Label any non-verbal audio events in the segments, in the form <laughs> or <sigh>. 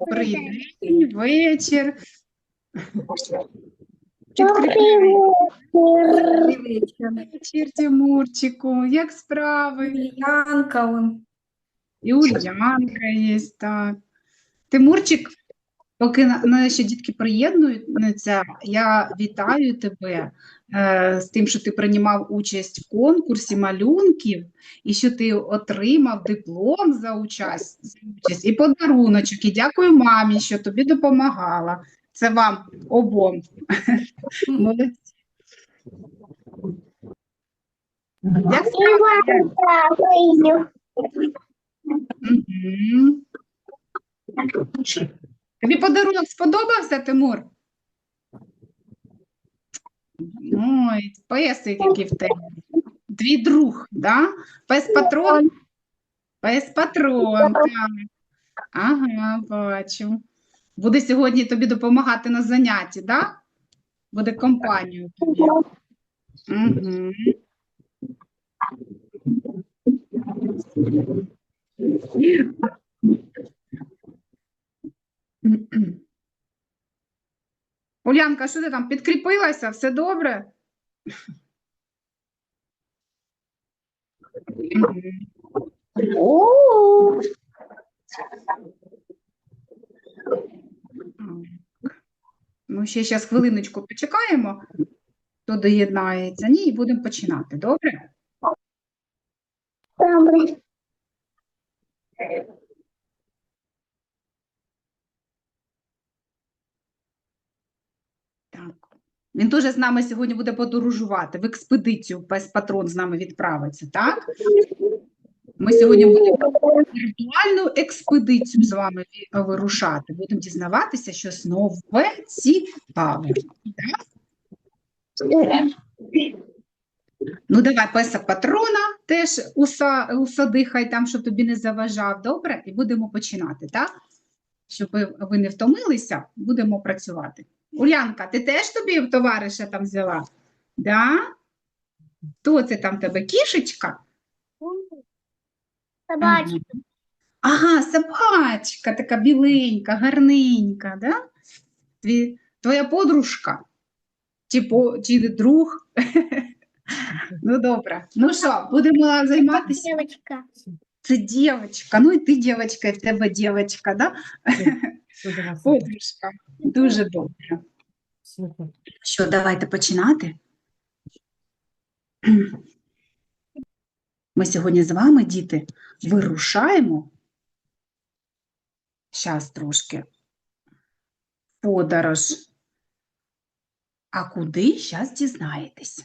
Добрий день, вечір. Добрий вечір. Вечір, Тимурчику. Як справи? Ульянка. І Ульянка є, так. Тимурчик, поки наші дітки приєднуються, я вітаю тебе е, з тим, що ти приймав участь в конкурсі малюнків і що ти отримав диплом за участь, за участь і подаруночок. І дякую мамі, що тобі допомагала. Це вам обом. Молодці. Мгм. Тобі подарунок сподобався, Тимур? Ой, песик який в тебе. Твій друг, да? Пес патрон? Пес патрон. Ага, бачу. Буде сьогодні тобі допомагати на занятті, да? Буде компанію тобі. Угу. <clears throat> Улянка, що ти там підкріпилася? Все добре? Так. Ну, ще зараз хвилиночку почекаємо, хто доєднається. Ні, і будемо починати. Добре? Добре. Так. Він теж з нами сьогодні буде подорожувати. В експедицію пес патрон з нами відправиться, так? Ми сьогодні будемо віртуальну експедицію з вами вирушати. Будемо дізнаватися щось нове, цікаве. Ну, давай песа патрона теж уса, усади, хай там, щоб тобі не заважав, добре? І будемо починати, так? Щоб ви не втомилися, будемо працювати. Улянка, ти теж тобі товариша там взяла? Да? Хто це там тебе? Кішечка? Собачка. Ага, собачка, така біленька, гарненька, да? Тві, твоя подружка? Чи, по, чи друг? <laughs> Ну, добре. Ну що, будемо займатися? Девочка. Це дівчинка. Ну і ти дівчинка, і в тебе дівчинка, да? <laughs> Подружка. Дуже добре. Що, давайте починати? Ми сьогодні з вами, діти, вирушаємо. Щас трошки. Подорож. А куди? Щас дізнаєтесь.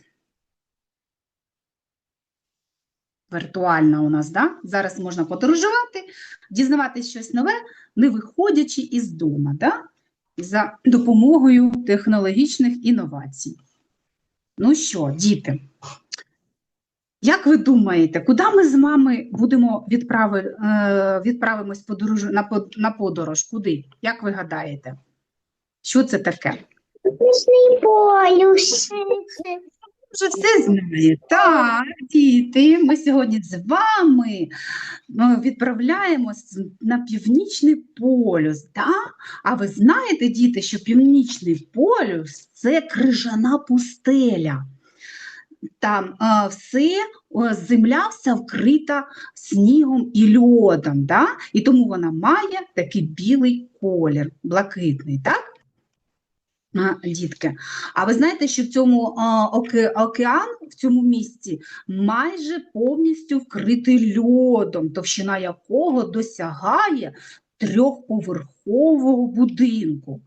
Віртуальна у нас, да? Зараз можна подорожувати, дізнаватись щось нове, не виходячи із дому, да? за допомогою технологічних інновацій. Ну що, діти, як ви думаєте, куди ми з вами будемо відправи, е, відправимось подорож, на, подорож? Куди? Як ви гадаєте? Що це таке? Пісний полюс. Вже все знає. Так, діти, ми сьогодні з вами ну, відправляємось на північний полюс. Да? А ви знаєте, діти, що північний полюс це крижана пустеля. Там а, все, о, земля вся вкрита снігом і льодом, да? і тому вона має такий білий колір, блакитний, так? Дітки, а ви знаєте, що в цьому оке- океан в цьому місці майже повністю вкритий льодом, товщина якого досягає трьохповерхового будинку.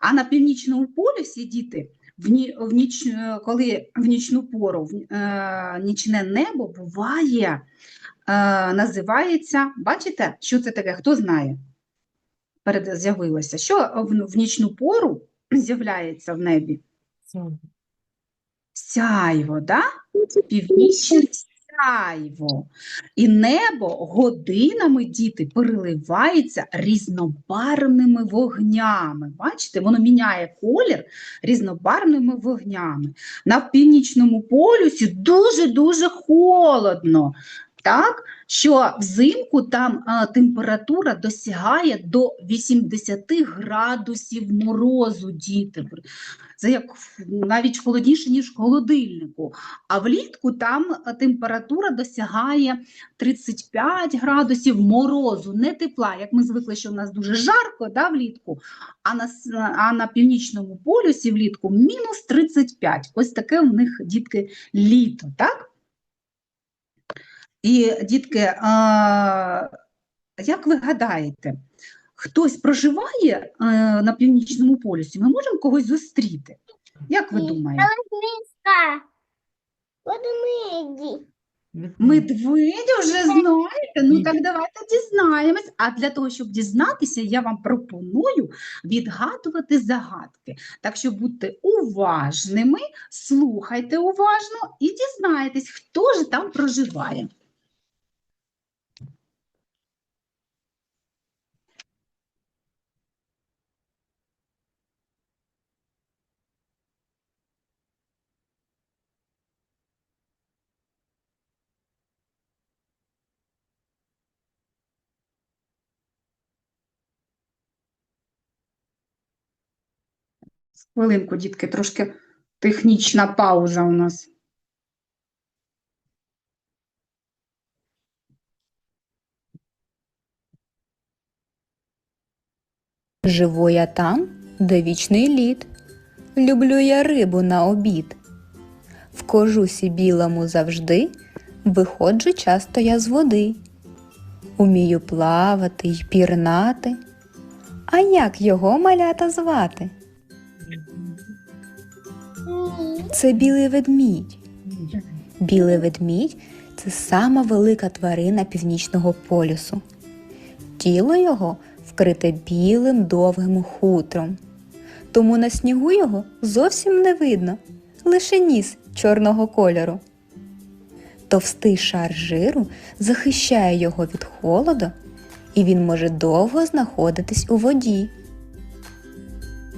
А на північному полюсі діти, в ні, в ніч, е, коли в нічну пору в, е, нічне небо буває, е, називається, бачите, що це таке? Хто знає? Перед з'явилося. Що в, в нічну пору з'являється в небі? Сяйво, да? Північне сяйво. І небо годинами, діти, переливається різнобарвними вогнями. Бачите, воно міняє колір різнобарвними вогнями. На північному полюсі дуже-дуже холодно. Так, що взимку там а, температура досягає до 80 градусів морозу, діти. Це як навіть холодніше, ніж в холодильнику. А влітку там температура досягає 35 градусів морозу, не тепла. Як ми звикли, що в нас дуже жарко да, влітку, а на, а на північному полюсі влітку мінус 35. Ось таке у них, дітки, літо, так? І, дітки, а, як ви гадаєте, хтось проживає е, на північному полюсі? Ми можемо когось зустріти? Як ви думаєте? Медведя вже знаєте? Ну так давайте дізнаємось. А для того, щоб дізнатися, я вам пропоную відгадувати загадки. Так що будьте уважними, слухайте уважно і дізнаєтесь, хто ж там проживає. Хвилинку, дітки, трошки технічна пауза у нас. Живу я там, де вічний лід. Люблю я рибу на обід. В кожусі білому завжди виходжу часто я з води. Умію плавати й пірнати. А як його малята звати? Це білий ведмідь. Білий ведмідь це сама велика тварина північного полюсу. Тіло його вкрите білим довгим хутром. Тому на снігу його зовсім не видно, лише ніс чорного кольору. Товстий шар жиру захищає його від холоду, і він може довго знаходитись у воді.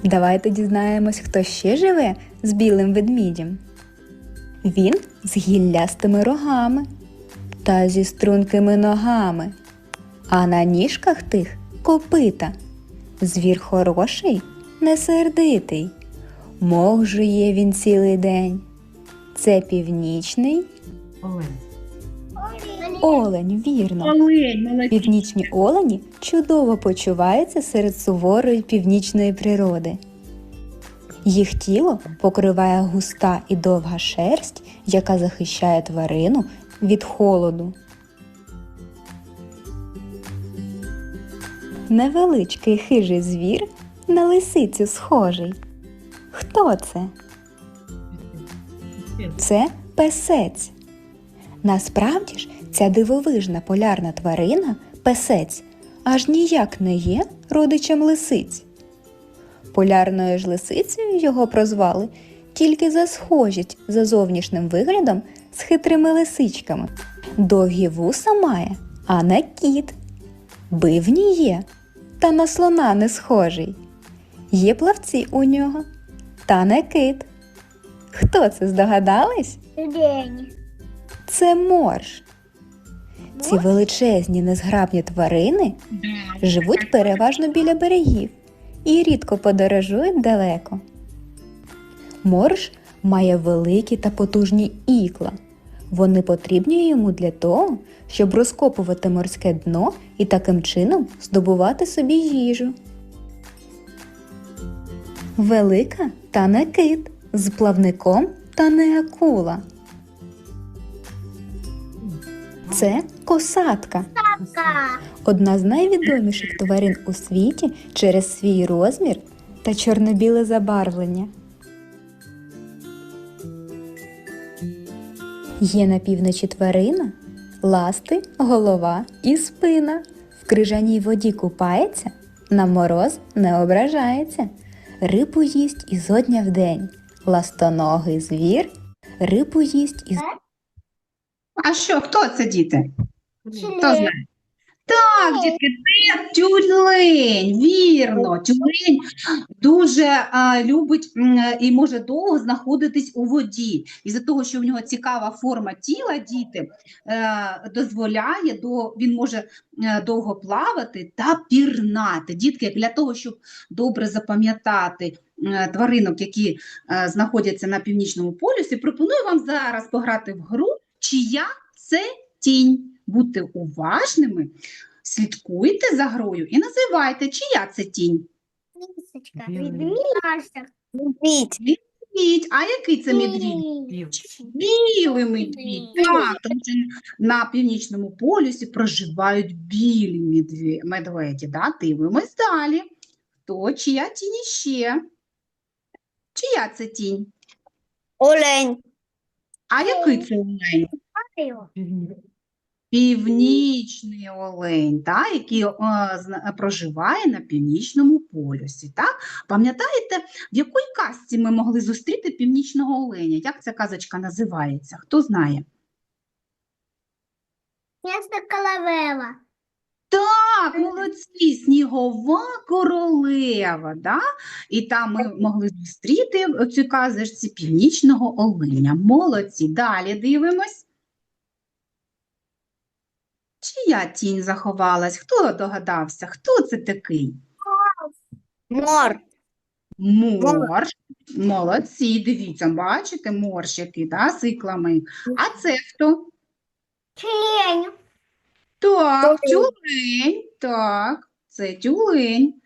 Давайте дізнаємось, хто ще живе з білим ведмідем. Він з гіллястими рогами та зі стрункими ногами, а на ніжках тих копита. Звір хороший, не сердитий, мох жує він цілий день. Це північний олень, вірно. Олень, молодець. Північні олені чудово почуваються серед суворої північної природи. Їх тіло покриває густа і довга шерсть, яка захищає тварину від холоду. Невеличкий хижий звір на лисицю схожий. Хто це? Це песець. Насправді ж, ця дивовижна полярна тварина, песець, аж ніяк не є родичем лисиць. Полярною ж лисицею його прозвали тільки за схожість за зовнішнім виглядом з хитрими лисичками. Довгі вуса має, а не кіт. Бивні є, та на слона не схожий. Є плавці у нього, та не кит. Хто це здогадались? День. Це морж. Ці величезні незграбні тварини живуть переважно біля берегів і рідко подорожують далеко. Морж має великі та потужні ікла. Вони потрібні йому для того, щоб розкопувати морське дно і таким чином здобувати собі їжу. Велика та не кит з плавником та не акула. Це косатка, Ка. одна з найвідоміших тварин у світі через свій розмір та чорно-біле забарвлення. Є на півночі тварина, ласти, голова і спина. В крижаній воді купається, на мороз не ображається. Рибу їсть ізо дня в день. Ластоногий звір, рибу їсть із А що, хто це, діти? Хто знає? Так, дітки, це тюлень, вірно. Тюлень дуже а, любить м, і може довго знаходитись у воді. Із-за того, що в нього цікава форма тіла, діти е, дозволяє, до, він може е, довго плавати та пірнати. Дітки, для того, щоб добре запам'ятати е, тваринок, які е, знаходяться на північному полюсі, пропоную вам зараз пограти в гру «Чия це тінь». Будьте уважними, слідкуйте за грою і називайте, чия це тінь. Медвідь. А який це медвідь? Білий медвідь. Так, тому що на північному полюсі проживають білі медве- медведі. Да? Дивимось далі. Хто, чия тінь іще? Чия це тінь? Олень. А який це олень? Північний олень, та, який е, зна- проживає на північному полюсі. Так? Пам'ятаєте, в якій казці ми могли зустріти північного оленя? Як ця казочка називається? Хто знає? Ясна Коловела. Так, молодці, снігова королева, да? І там ми могли зустріти в цій казочці північного оленя. Молодці. Далі дивимось. Чия тінь заховалась? Хто догадався? Хто це такий? Мор. Морж. Молодці, дивіться, бачите, морж який, да, з іклами. А це хто? Члень. Так, тюлень, так, це тюлень,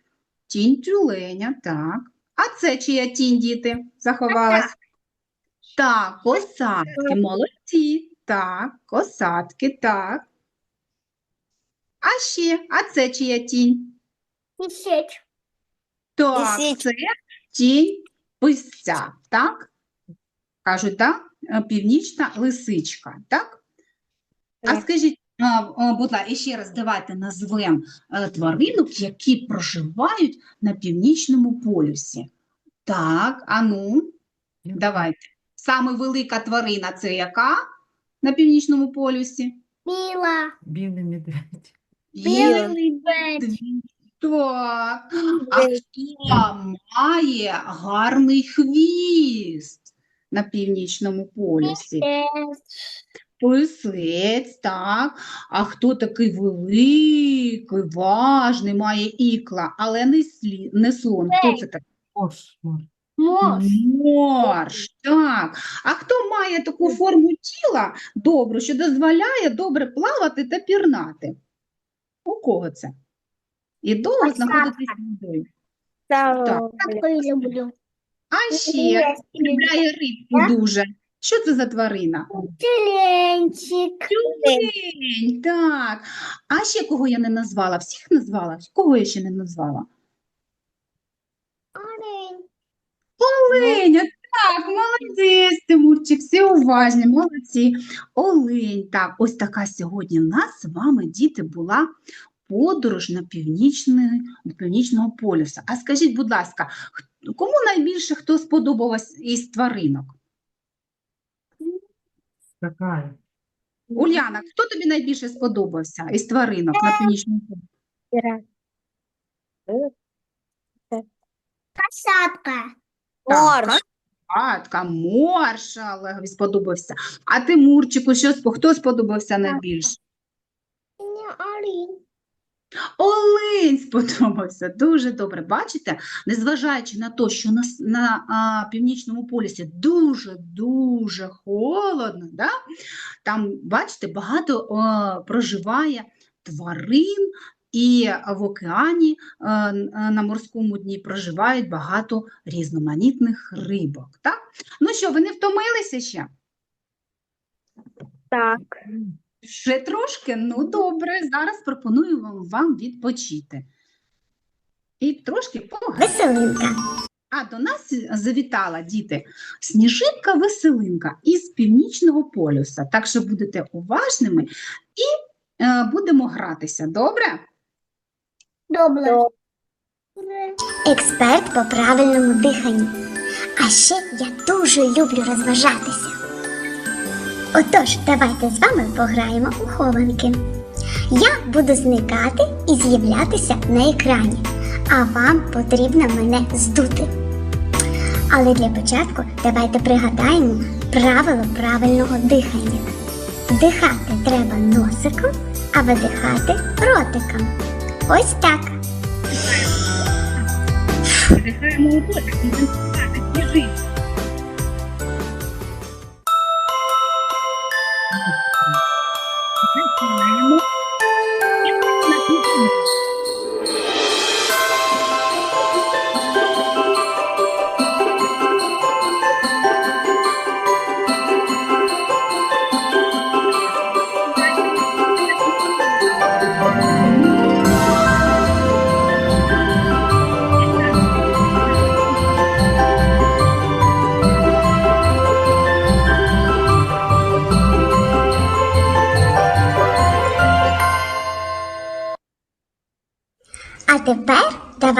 тінь тюленя, так. А це чия тінь, діти, заховалась? Так, косатки, молодці, так, косатки, так. А ще, а це чия тінь? Сеть. Так, це тінь писця, так? Кажуть, так? Е, Північна лисичка, так? А скажіть, будь ласка, ще раз давайте назвемо е, тваринок, які проживають на північному полюсі. Так, а ну, давайте. Саме велика тварина це яка на північному полюсі? Мила. Білий медведь. Белый медведь. Так. А хто має гарний хвіст на північному полюсі? Писець, так. А хто такий великий, важний, має ікла, але не, слі... не слон? Хто це такий? Мош. Мор. Мост. Морж, так. А хто має таку форму тіла добру, що дозволяє добре плавати та пірнати? У кого це? І довго Косатка. знаходитись в воді. Такой люблю. А ще полюбляє рибку дуже. Що це за тварина? Тюленчик. Тюлень, так. А ще кого я не назвала? Всіх назвала? Кого я ще не назвала? Олень. Оленя, так, молодець, Тимурчик, всі уважні, молодці. Олень, так, ось така сьогодні в нас з вами, діти, була подорож на північний, до північного полюса. А скажіть, будь ласка, кому найбільше хто сподобалось із тваринок? Скакає. Уляна, хто тобі найбільше сподобався із тваринок на північному полюсі? Касатка. Так, Катка, Морша Олегові сподобався. А Тимурчику, що, спо- хто сподобався найбільше? Не олень. Олень сподобався. Дуже добре. Бачите, незважаючи на те, що на, на а, північному полюсі дуже-дуже холодно, да? там, бачите, багато а, проживає тварин, і в океані а, на морському дні проживають багато різноманітних рибок. Так? Ну що, ви не втомилися ще? Так. Ще трошки? Ну добре, зараз пропоную вам, вам відпочити. І трошки. Веселинка. А до нас завітала діти сніжинка веселинка із північного полюса. Так що будете уважними і е, будемо гратися. Добре? Добре. Експерт по правильному диханню. А ще я дуже люблю розважатися. Отож, давайте з вами пограємо у хованки. Я буду зникати і з'являтися на екрані, а вам потрібно мене здути. Але для початку давайте пригадаємо правило правильного дихання. Вдихати треба носиком, а видихати ротиком. Ось так. Видихаємо у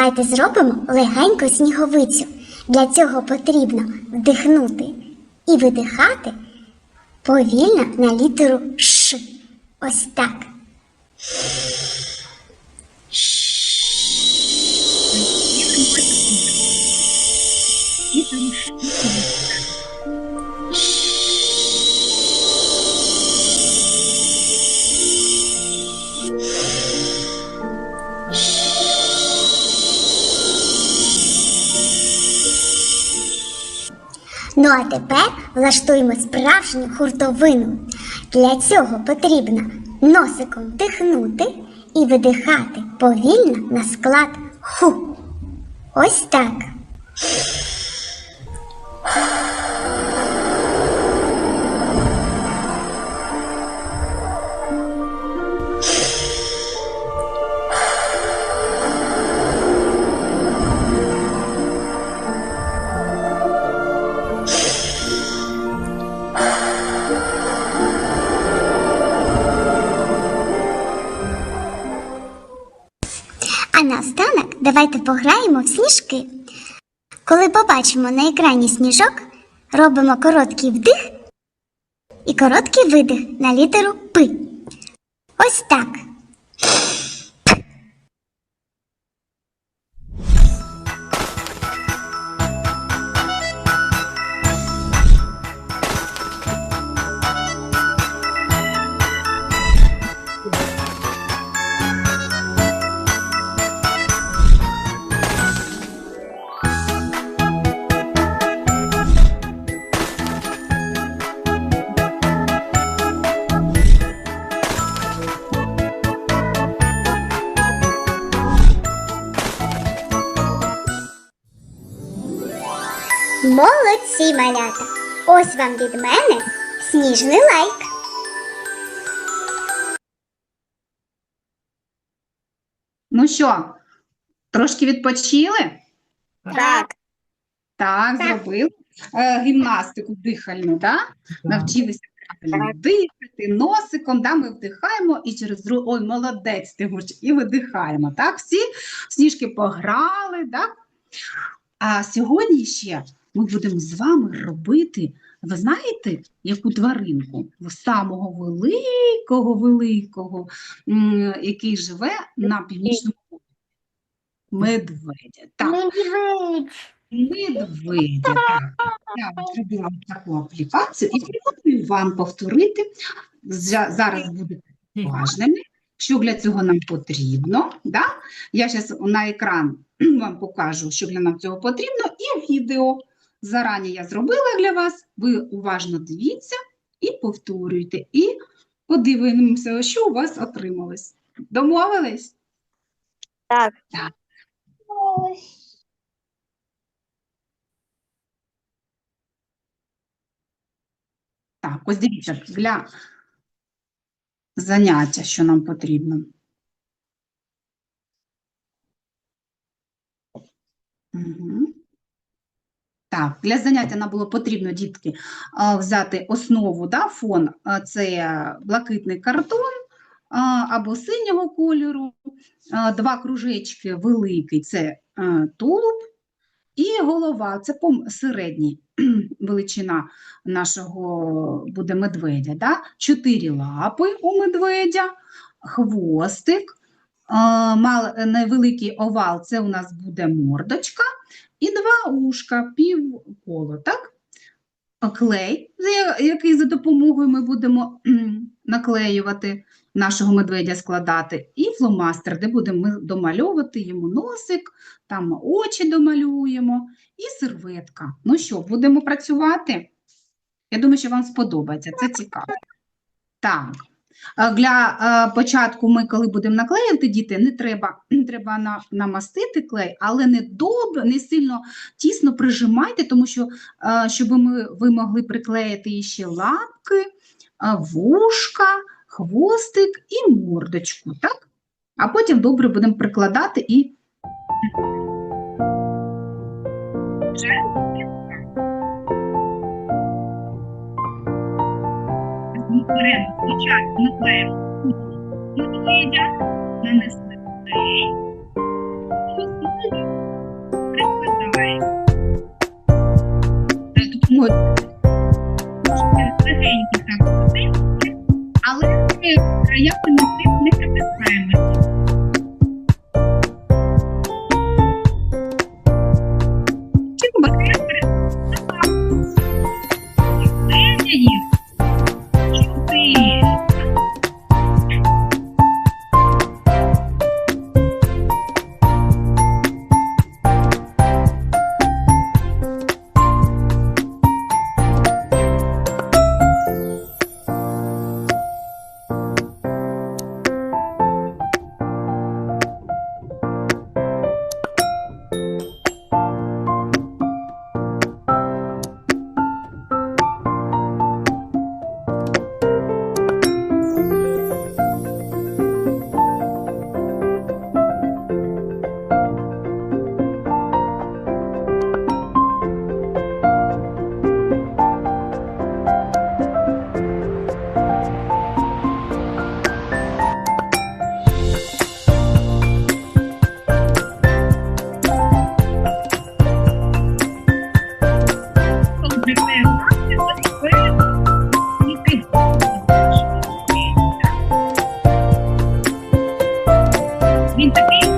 давайте зробимо легеньку сніговицю. Для цього потрібно вдихнути і видихати повільно на літеру Ш. Ось так. І а тепер влаштуємо справжню хуртовину. Для цього потрібно носиком вдихнути і видихати повільно на склад ху. Ось так. Давайте пограємо в сніжки. Коли побачимо на екрані сніжок, робимо короткий вдих і короткий видих на літеру П. Ось так. Молодці, малята! Ось вам від мене сніжний лайк. Ну що, трошки відпочили? Так. Так, зробили. Е, гімнастику дихальну, да? Навчилися правильно дихати носиком, да? ми вдихаємо і через ру- ой, молодець, Тимурч, і видихаємо. Так, всі сніжки пограли, так? А сьогодні ще ми будемо з вами робити, ви знаєте, яку тваринку? Самого великого, великого, який живе на північному полі. Медведя. Так. Медведь. Медведя. Так. Я зробила таку аплікацію і пропоную вам повторити. Зараз будете уважними, що для цього нам потрібно. Да? Я зараз на екран <clears throat> вам покажу, що для нам цього потрібно, і відео. Зарані я зробила для вас. Ви уважно дивіться і повторюйте. І подивимося, що у вас отрималось. Домовились? Так. Так. Так, ось дивіться, для заняття, що нам потрібно. Угу. Так, для заняття нам було потрібно, дітки, взяти основу, да, фон, це блакитний картон або синього кольору, два кружечки великий, це тулуб, і голова, це середній <clears throat> величина нашого буде медведя. Да? Чотири лапи у медведя, хвостик, е, невеликий овал це у нас буде мордочка, і два ушка, півколо, так? Клей, який за допомогою ми будемо наклеювати нашого медведя складати, і фломастер, де будемо ми домальовувати йому носик, там очі домалюємо, і серветка. Ну що, будемо працювати? Я думаю, що вам сподобається, це цікаво. Так. А Для е, початку ми, коли будемо наклеювати діти, не треба, <clears throat> треба намастити клей, але не добре, не сильно тісно прижимайте, тому що е, щоб ми, ви могли приклеїти ще лапки, е, вушка, хвостик і мордочку, так? А потім добре будемо прикладати і Ми беремо спочатку наклеїмо медведя, нанесли клей, прикладаємо. За допомогою Він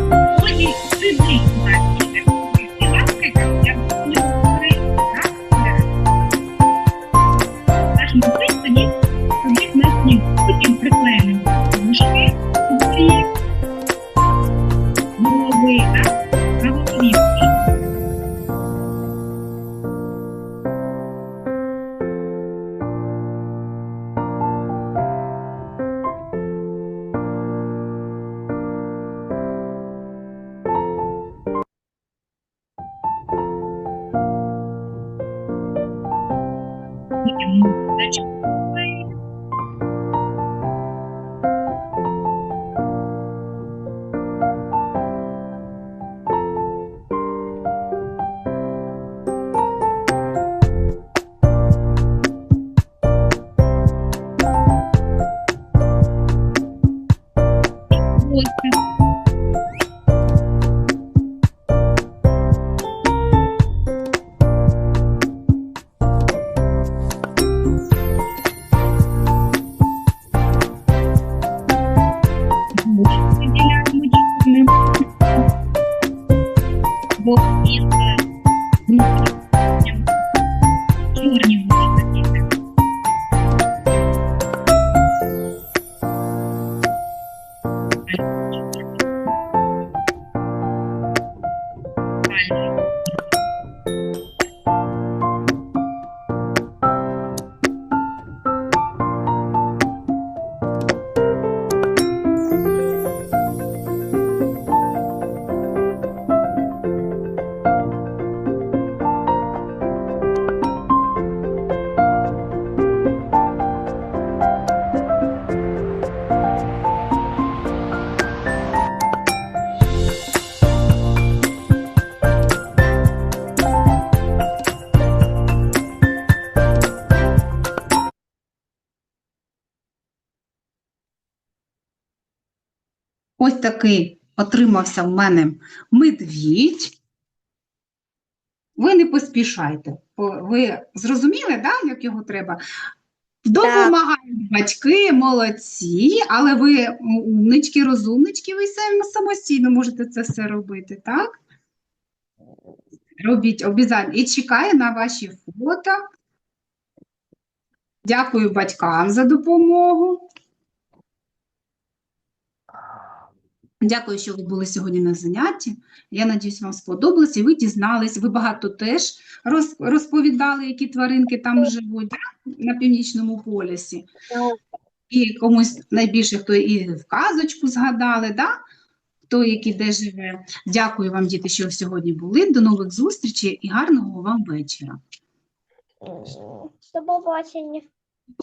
Ось такий отримався в мене медвідь. Ви не поспішайте. Ви зрозуміли, да, як його треба Допомагають батьки, молодці, але ви умнички, розумнички, ви самостійно можете це все робити, так? Робіть обов'язково. І чекаю на ваші фото. Дякую батькам за допомогу. Дякую, що ви були сьогодні на занятті. Я надіюсь, вам сподобалось і ви дізнались. Ви багато теж розповідали, які тваринки там живуть на північному полюсі. І комусь найбільше, хто і в казочку згадали, да? хто який де живе. Дякую вам, діти, що ви сьогодні були. До нових зустрічей і гарного вам вечора. До побачення.